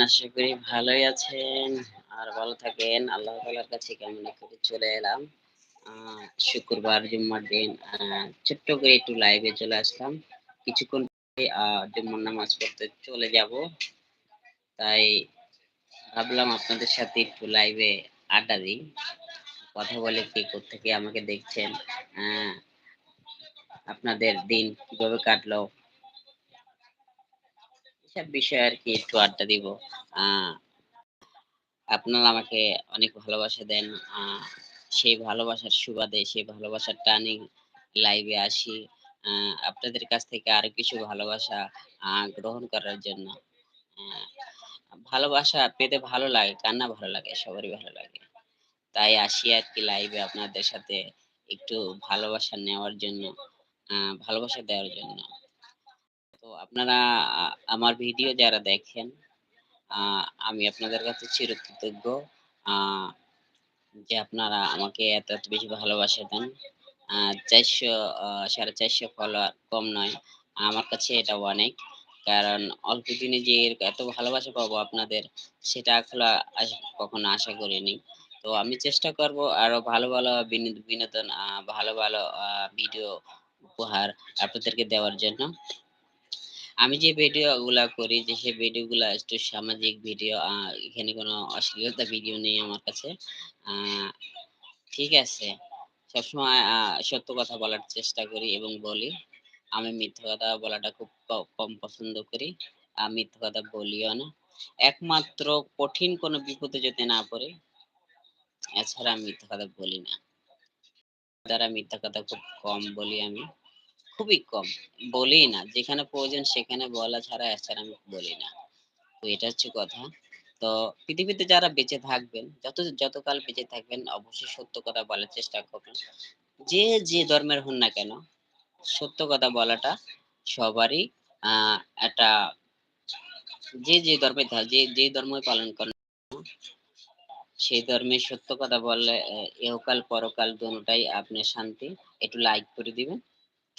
আশা করি ভালোই আছেন। আর ভালো থাকেন। আল্লাহ তাআলার কাছে কামনা করে চলে এলাম। শুক্রবার, জুম্মার দিন ছোট্ট করে একটু লাইভে চলে আসলাম। কিছুক্ষণ জুম্মার নামাজ পড়তে চলে যাব। তাই ভাবলাম আপনাদের সাথে একটু লাইভে আড্ডা দিই। কথা বলে কে থেকে আমাকে দেখছেন। আপনাদের দিন কীভাবে কাটলো? সব বিষয়ে আর কি একটু আড্ডা দিব। আপনারা আমাকে অনেক ভালোবাসা দেন। সেই ভালোবাসার সুবাদে, সেই ভালোবাসার টানে লাইভে আসি। আপনাদের কাছ থেকে আরও কিছু ভালোবাসা গ্রহণ করার জন্য। ভালোবাসা পেতে ভালো লাগে, কান্না ভালো লাগে, সবারই ভালো লাগে। তাই আসি আর কি লাইভে আপনাদের সাথে একটু ভালোবাসা নেওয়ার জন্য ভালোবাসা দেওয়ার জন্য। আপনারা আমার ভিডিও যারা দেখেন আমি আপনাদের কাছে চিরকৃতজ্ঞ। যে আপনারা আমাকে এত এত বেশি ভালোবাসা দেন। চারশো সাড়ে চারশো ফলোয়ার কম নয়, আমার কাছে এটা অনেক। কারণ অল্প দিনে যে এত ভালোবাসা পাবো আপনাদের, সেটা আসলে কখনো আশা করিনি। তো আমি চেষ্টা করব আরও ভালো ভালো বিনোদ- বিনোদন ভালো ভালো ভিডিও উপহার আপনাদেরকে দেওয়ার জন্য। আমি যে ভিডিও গুলা করি, যে সেই ভিডিও গুলা একটু সামাজিক ভিডিও এখানে কোনো অশ্লীলতা ভিডিও নেই আমার কাছে ঠিক আছে। সবসময় সত্য কথা বলার চেষ্টা করি এবং বলি। আমি মিথ্যা কথা বলাটা খুব কম পছন্দ করি। মিথ্যা কথা বলিও না। একমাত্র কঠিন কোনো বিপদে যেতে না পড়ে, এছাড়া আমি মিথ্যা কথা বলি না। দ্বারা মিথ্যা কথা খুব কম বলি আমি। খুবই কম। বলি না যেখানে প্রয়োজন সেখানে বলা ছাড়া এছাড়া আমি বলি না। তো এটা হচ্ছে কথা। তো পৃথিবীতে যারা বেঁচে থাকবেন যত যতকাল বেঁচে থাকবেন অবশ্যই সত্য কথা বলার চেষ্টা করবেন। যে যে ধর্মের হন না কেন সত্য কথা বলাটা সবারই একটা যে যে ধর্মে যে যে ধর্ম পালন করেন সেই ধর্মে সত্য কথা বললে আহ, ইহকাল পরকাল দুটাই আপনার শান্তি। একটু লাইক করে দিবেন।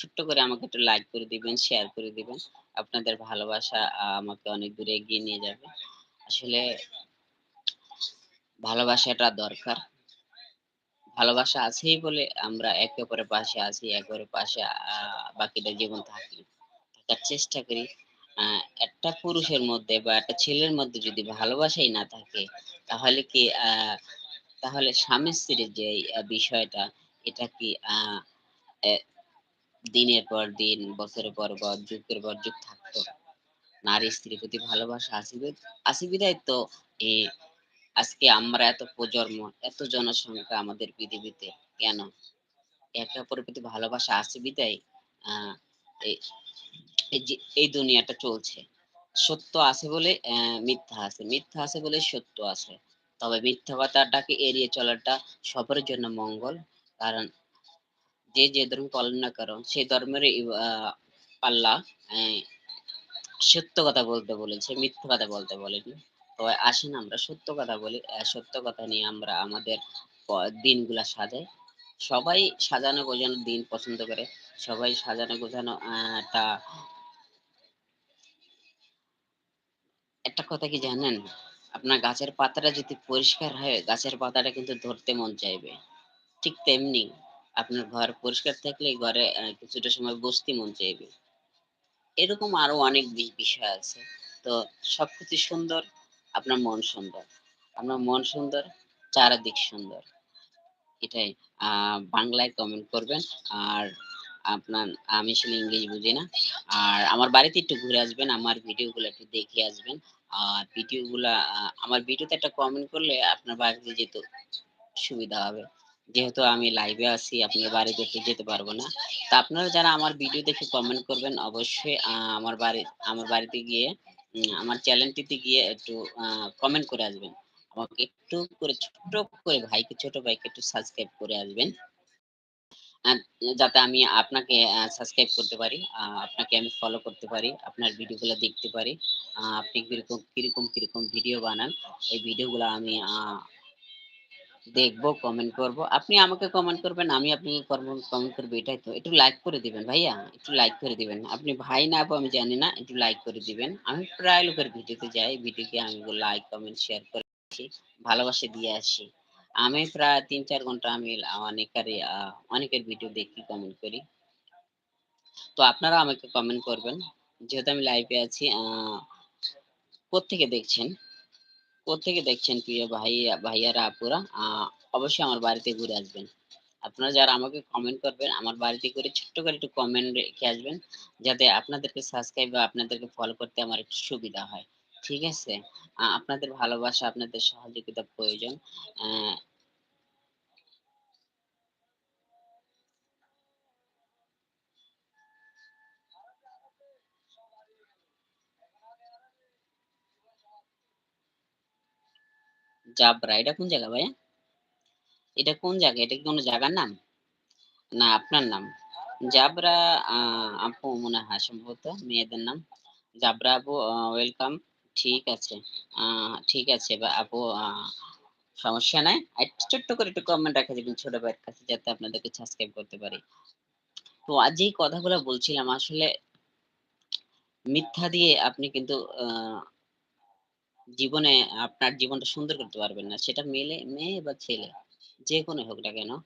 ছোট্ট করে আমাকে একটু লাইক করে দিবেন শেয়ার করে দিবেন। আপনাদের ভালোবাসা আমাকে অনেক দূরে এগিয়ে নিয়ে যাবে। আসলে ভালোবাসাটা দরকার। ভালোবাসা আছেই বলে আমরা একে অপরের পাশে আছি, একে পাশে বাকিটা জীবন থাকি, থাকার চেষ্টা করি। একটা পুরুষের মধ্যে বা একটা ছেলের মধ্যে যদি ভালোবাসাই না থাকে, তাহলে কি তাহলে স্বামী স্ত্রীর যে বিষয়টা, এটা কি দিনের পর দিন বছরের পর বছর যুগের পর যুগ থাকতো। নারী স্ত্রীর প্রতি ভালোবাসা আছে বি- আছে তো? এই আজকে আমরা এত প্রজন্ম এত জনসংখ্যা আমাদের পৃথিবীতে কেন? একে অপরের প্রতি ভালোবাসা আছে বিধায় আহ, এই দুনিয়াটা চলছে। সত্য আছে বলে মিথ্যা আছে। মিথ্যা আছে বলে সত্য আছে। তবে মিথ্যা কথাটাকে এড়িয়ে চলাটা সবার জন্য মঙ্গল। কারণ যে যে ধর্ম পালন না করো সেই ধর্মের আল্লাহ সত্য কথা বলতে বলেছে মিথ্যা কথা বলতে বলেনি। তো আসেন আমরা সত্য কথা বলি সত্য কথা নিয়ে আমরা আমাদের দিনগুলা সাজাই। সবাই সাজানো গোছানো দিন পছন্দ করে সবাই সাজানো আহ, একটা একটা কথা কি জানেন? আপনার গাছের পাতাটা যদি পরিষ্কার হয় গাছের পাতাটা কিন্তু ধরতে মন চাইবে। ঠিক তেমনি আপনার ঘর পরিষ্কার থাকলে ঘরে কিছুটা সময় বসতে মন চাইবে। এরকম আরও অনেক বিষয় আছে। তো সবকিছু সুন্দর আপনার মন সুন্দর। আপনার মন সুন্দর চারিদিক সুন্দর। এটাই বাংলায় কমেন্ট করবেন। আর আপনার আমি আসলে ইংলিশ বুঝি না। আর আমার বাড়িতে একটু ঘুরে আসবেন আমার ভিডিও গুলো একটু দেখে আসবেন। আর ভিডিও গুলা আহ, আমার ভিডিওতে একটা কমেন্ট করলে আপনার বাড়িতে যেতে সুবিধা হবে। যেহেতু আমি লাইভে আছি আপনার বাড়ি দেখতে যেতে পারব না। তা আপনারা যারা আমার ভিডিও দেখে কমেন্ট করবেন, অবশ্যই আমার বাড়ি, আমার বাড়িতে গিয়ে আমার চ্যানেলটিতে গিয়ে একটু কমেন্ট করে আসবেন। আমাকে একটু করে, ছোট করে, ভাইকে, ছোট ভাইকে একটু সাবস্ক্রাইব করে আসবেন। যাতে আমি আপনাকে সাবস্ক্রাইব করতে পারি আপনাকে আমি ফলো করতে পারি, আপনার ভিডিওগুলো দেখতে পারি। আপনি কীরকম কীরকম কীরকম ভিডিও বানান, এই ভিডিওগুলো আমি দেখব, কমেন্ট করব। আপনি আমাকে কমেন্ট করবেন, আমি আপনাকে কমেন্ট করব এটাই তো। একটু লাইক করে দিবেন ভাইয়া, একটু লাইক করে দিবেন। আপনি ভাই না আমি জানি না, একটু লাইক করে দিবেন। আমি প্রায় লোকের ভিডিওতে যাই, ভিডিওকে আমি লাইক, কমেন্ট, শেয়ার করে আসি, ভালোবাসা দিয়ে আসি। আমি প্রায় ৩-৪ ঘণ্টা আমি আ অনেকের ভিডিও দেখি, কমেন্ট করি। তো আপনারাও আমাকে কমেন্ট করবেন। যেহেতু আমি লাইভে আছি আ কোত্থেকে দেখছেন? কোত্থেকে দেখছেন প্রিয় ভাইয়া ভাইয়ারা, আপুরা? অবশ্যই আমার বাড়িতে ঘুরে আসবেন। আপনারা যারা আমাকে কমেন্ট করবেন, আমার বাড়িতে করে ছোট্ট করে একটু কমেন্ট রেখে আসবেন। যাতে আপনাদেরকে সাবস্ক্রাইব বা আপনাদেরকে ফলো করতে আমার একটু সুবিধা হয়। ঠিক আছে? আপনাদের ভালোবাসা, আপনাদের সহযোগিতা প্রয়োজন। জাবরা, এটা কোন জায়গা ভাইয়া? এটা কোন জায়গা? এটা কি কোন জায়গার নাম? না, আপনার নাম? জাবরা আপু মনে হয় সম্ভবত, মেয়েদের নাম। জাবরা আপু ওয়েলকাম। ঠিক আছে। ঠিক আছে বা, আপু সমস্যা নাই। ছোট্ট করে একটু কমেন্ট রাখা যাবেন ছোট ভাইয়ের কাছে, যাতে আপনাদেরকে সাবস্ক্রাইব করতে পারি। তো আজ যেই কথাগুলো বলছিলাম, আসলে মিথ্যা দিয়ে আপনি কিন্তু জীবনে আপনার জীবনটা সুন্দর করতে পারবেন না। সেটা মেলে মেয়ে বা ছেলে, যেকোনো হোক না কেন,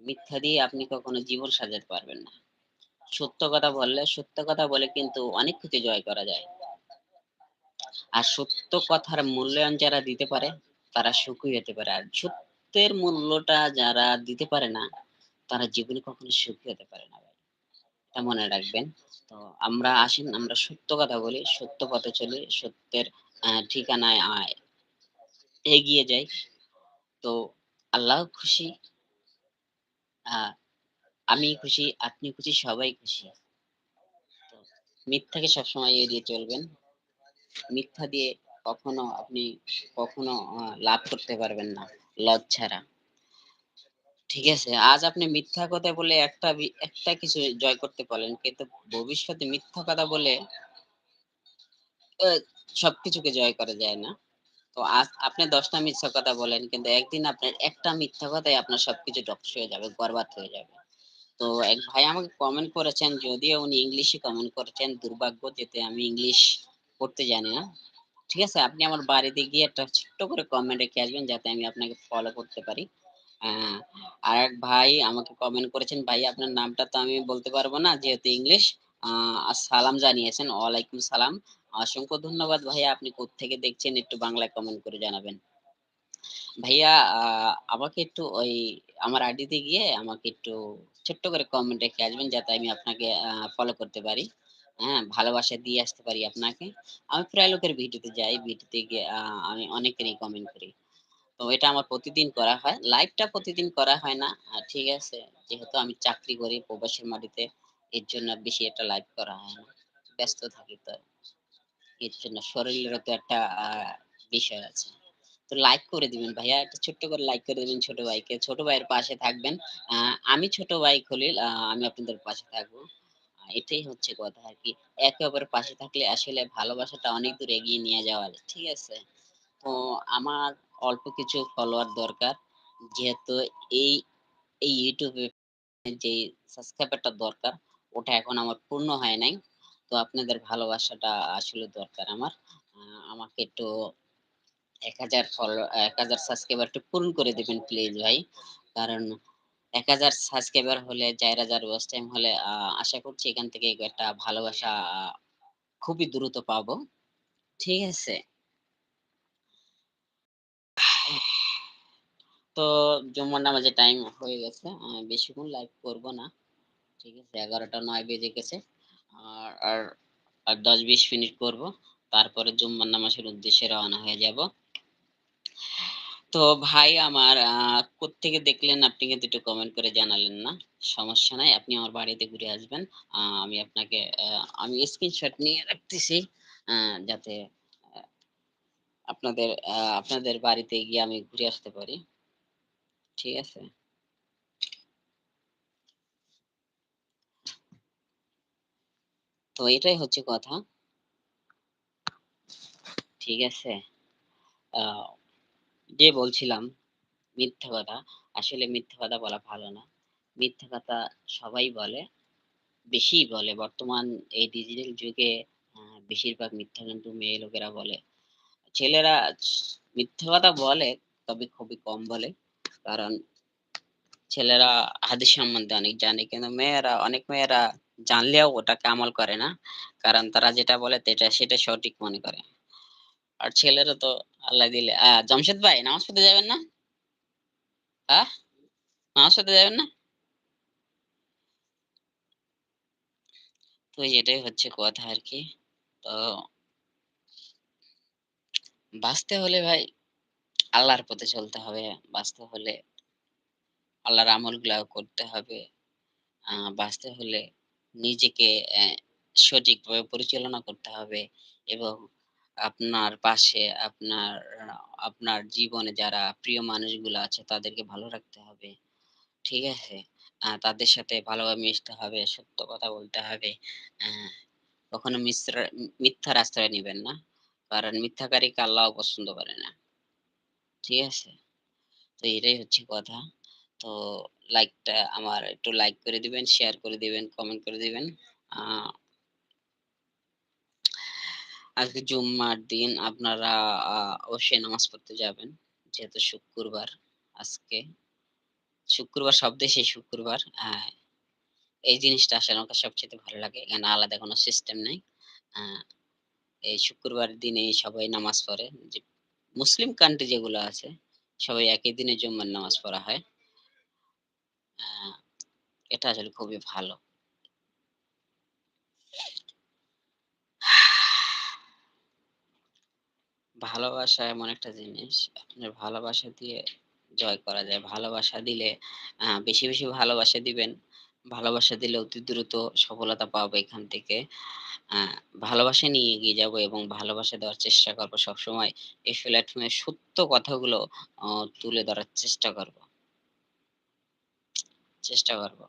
মিথ্যা দিয়ে আপনি কখনো জীবন সাজাতে পারবেন না। সত্য কথা বললে, সত্য কথা বলে কিন্তু অনেক কিছু জয় করা যায়। আর সত্য কথার মূল্যায়ন যারা দিতে পারে, তারা সুখী হতে পারে। আর সত্যের মূল্যটা যারা দিতে পারে না, তারা জীবনে কখনো সুখী হতে পারে না ভাই। এটা মনে রাখবেন। তো আমরা আসেন আমরা সত্য কথা বলি, সত্য পথে চলি, সত্যের ঠিকানায় এগিয়ে যাই। তো আল্লাহও খুশি। আমি খুশি, আপনি খুশি, সবাই খুশি। তো মিথ্যাকে সবসময় এড়িয়ে চলবেন। মিথ্যা দিয়ে কখনো আপনি কখনো লাভ করতে পারবেন না, লজ ছাড়া। ঠিক আছে? আজ আপনি মিথ্যা কথা বলে একটা একটা কিছু জয় করতে পারলেন। কিন্তু ভবিষ্যতে মিথ্যা কথা বলে সবকিছুকে জয় করা যায় না। তো আজ আপনি ১০ টা মিথ্যা কথা বলেন কিন্তু একদিন আপনার একটা মিথ্যা কথাই আপনার সবকিছু ধ্বংস হয়ে যাবে, বরবাদ হয়ে যাবে। তো এক ভাই আমাকে কমেন্ট করেছেন, যদিও উনি ইংলিশে কমেন্ট করেছেন, দুর্ভাগ্য যেতে আমি ইংলিশ পড়তে জানি না। ঠিক আছে? আপনি আমার বাড়িতে গিয়ে একটা ছোট্ট করে কমেন্ট রেখে আসবেন যাতে আমি আপনাকে ফলো করতে পারি। আর এক ভাই আমাকে কমেন্ট করেছেন, "ভাই আপনার নামটা তো আমি বলতে পারব না যেহেতু ইংলিশ। সালাম জানিয়েছেন। ওয়ালাইকুম সালাম। অসংখ্য ধন্যবাদ ভাইয়া আপনি কোত্থেকে দেখছেন একটু বাংলায় কমেন্ট করে জানাবেন।" ভাইয়া আমাকে একটু ওই আমার আইডিতে গিয়ে আমাকে একটু ছোট্ট করে কমেন্ট রেখে আসবেন যাতে আমি আপনাকে ফলো করতে পারি। হ্যাঁ? ভালোবাসা দিয়ে আসতে পারি আপনাকে। আমি প্রায় লোকের ভিডিওতে যাই। ভিডিওতে গিয়ে আমি অনেকেরই কমেন্ট করি। তো এটা আমার প্রতিদিন করা হয়। লাইভটা প্রতিদিন করা হয় না। ঠিক আছে? যেহেতু আমি চাকরি করি প্রবাসের মাটিতে, এর জন্য বেশি একটা লাইভ করা হয় না। ব্যস্ত থাকি তো। এর জন্য শরীরেরও তো একটা বিষয় আছে। তো লাইক করে দিবেন ভাইয়া। একটা ছোট্ট করে লাইক করে দিবেন ছোট ভাইকে। ছোট ভাইয়ের পাশে থাকবেন। আমি ছোট ভাই খলিল। আমি আপনাদের পাশে থাকব। এটাই হচ্ছে কথা আরকি। একে অপরের পাশে থাকলে আসলে ভালোবাসাটা অনেক দূর এগিয়ে নিয়ে যাওয়া যায়। ঠিক আছে? তো আমার অল্প কিছু ফলোয়ার দরকার। যেহেতু এই, এই ইউটিউবে যে সাবস্ক্রাইবারটা দরকার, ওটা এখন আমার পূর্ণ হয় নাই। তো আপনাদের ভালোবাসাটা আসলে দরকার আমার। আমাকে একটু ১০০০ ফলো ১০০০ সাবস্ক্রাইবার একটু পূরণ করে দিবেন প্লিজ ভাই। কারণ ১০০০ সাবস্ক্রাইবার হলে, যাইরা যার ওয়াচ টাইম হলে আশা করছি এখান থেকে একটা ভালোবাসা খুবই দ্রুত পাবো। ঠিক আছে? তো জুম্মার নামাজের টাইম হয়ে গেছে। বেশিক্ষণ লাইভ করব না। ঠিক আছে? ১১টা ৯ বেজে গেছে। আর আর আর ১০-২০ মিনিট করব। তারপরে জুম্মার নামাজের উদ্দেশ্যে রওনা হয়ে যাব। তো ভাই আমার আ কোত্থেকে দেখলেন আপনি কিন্তু একটু কমেন্ট করে জানালেন না। সমস্যা নাই। আপনি আমার বাড়িতে ঘুরে আসবেন। আমি আপনাকে আমি স্ক্রিনশট নিয়ে রাখতেছি। যাতে আপনাদের আপনাদের বাড়িতে গিয়ে আমি ঘুরে আসতে পারি। ঠিক আছে? তো এটাই হচ্ছে কথা। ঠিক আছে? যে বলছিলাম মিথ্যা কথা, আসলে মিথ্যা কথা বলা ভালো না। মিথ্যা কথা সবাই বলে, বেশিই বলে। বর্তমান এই ডিজিটাল যুগে বেশিরভাগ মিথ্যা কিন্তু মেয়ে লোকেরা বলে। ছেলেরা মিথ্যা কথা বলে, তবে খুবই কম বলে। কারণ ছেলেরা হাদিস সম্বন্ধে অনেক জানে। কিন্তু মেয়েরা, অনেক মেয়েরা জানলেও ওটাকে আমল করে না। কারণ তারা যেটা বলে সেটা সেটা সঠিক মনে করে। আর ছেলেরা তো আল্লাহ দিলে জামশেদ ভাই, নামাজ পড়তে যাবেন না? নামাজ পড়তে যাবেন না? তো এটাই হচ্ছে কথা আর কি। তো বাঁচতে হলে ভাই আল্লাহর পথে চলতে হবে। বাঁচতে হলে আল্লাহর আমল গুলাও করতে হবে। আহ বাঁচতে হলে নিজেকে সঠিকভাবে পরিচালনা করতে হবে এবং আপনার পাশে আপনার আপনার জীবনে যারা প্রিয় মানুষগুলো আছে তাদেরকে ভালো রাখতে হবে। ঠিক আছে? তাদের সাথে ভালোভাবে মিশতে হবে, সত্য কথা বলতে হবে। কখনো মিশ্র মিথ্যার আশ্রয় নেবেন না। কারণ মিথ্যাকারীকে আল্লাহ পছন্দ করে না। ঠিক আছে? তো এটাই হচ্ছে কথা। তো লাইকটা আমার একটু লাইক করে দিবেন শেয়ার করে দিবেন কমেন্ট করে দিবেন। আজকে জুম্মার দিন আপনারা অবশ্যই নামাজ পড়তে যাবেন, যেহেতু শুক্রবার আজকে। শুক্রবার সব দেশে শুক্রবার এই জিনিসটা আসলে আমার কাছে সবচেয়ে ভালো লাগে। এখানে আলাদা কোনো সিস্টেম নেই। এই শুক্রবার দিনে সবাই নামাজ পড়ে। যে, মুসলিম কান্ট্রি যেগুলো আছে, সবাই একই দিনে জুম্মার নামাজ পড়া হয়। এটা আসলে খুবই ভালো। ভালোবাসা এমন একটা জিনিস, আপনার ভালোবাসা দিয়ে জয় করা যায়। ভালোবাসা দিলে বেশি বেশি ভালোবাসা দিবেন। ভালোবাসা দিলে অতি দ্রুত সফলতা পাবো এখান থেকে। ভালোবাসা নিয়ে এগিয়ে যাব এবং ভালোবাসা দেওয়ার চেষ্টা করব সবসময়। এই প্ল্যাটফর্মে সত্য কথাগুলো তুলে ধরার চেষ্টা করব। চেষ্টা করব।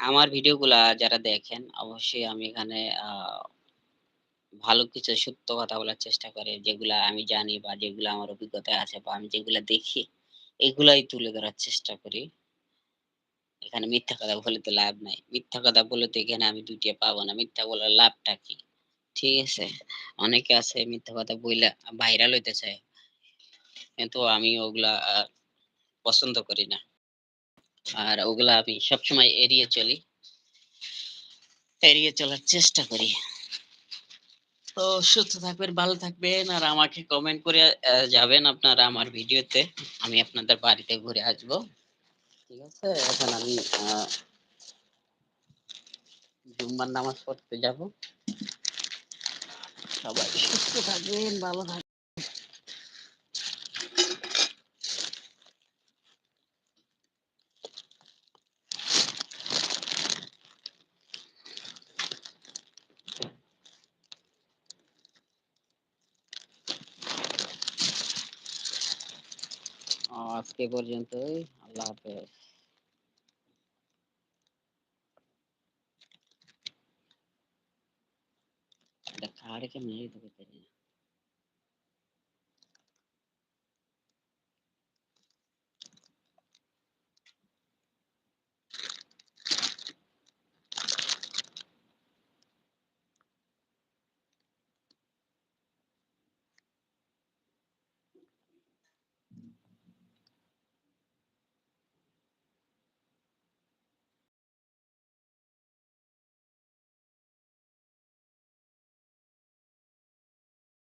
আমার ভিডিওগুলা যারা দেখেন, অবশ্যই আমি এখানে ভালো কিছু সত্য কথা বলার চেষ্টা করে, যেগুলা আমি জানি বা যেগুলা আমার অভিজ্ঞতায় আছে বা আমি যেগুলা দেখি, এগুলাই তুলে ধরার চেষ্টা করি। এখানে মিথ্যা কথা বলে তো লাভ নাই। মিথ্যা কথা বলে তো এখানে আমি দুইটা পাবো না। মিথ্যা বলার লাভটা কি? ঠিক আছে? অনেকে আছে মিথ্যা কথা বইলা ভাইরাল হইতে চায় কিন্তু আমি ওগুলা পছন্দ করি না। আর ওগুলা আমি সবসময় এড়িয়ে চলি। এড়িয়ে চলার চেষ্টা করি। তো সুস্থ থাকবেন, ভালো থাকবেন, আর আমাকে কমেন্ট করে যাবেন আপনারা আমার ভিডিওতে। আমি আপনাদের বাড়িতে ঘুরে আসব। ঠিক আছে? এখন আমি জুম্মার নামাজ পড়তে যাব। সবাই সুস্থ থাকবেন, ভালো থাকবেন। আজকে পর্যন্তই আল্লাহ হাফেজ এটা কারে কেমন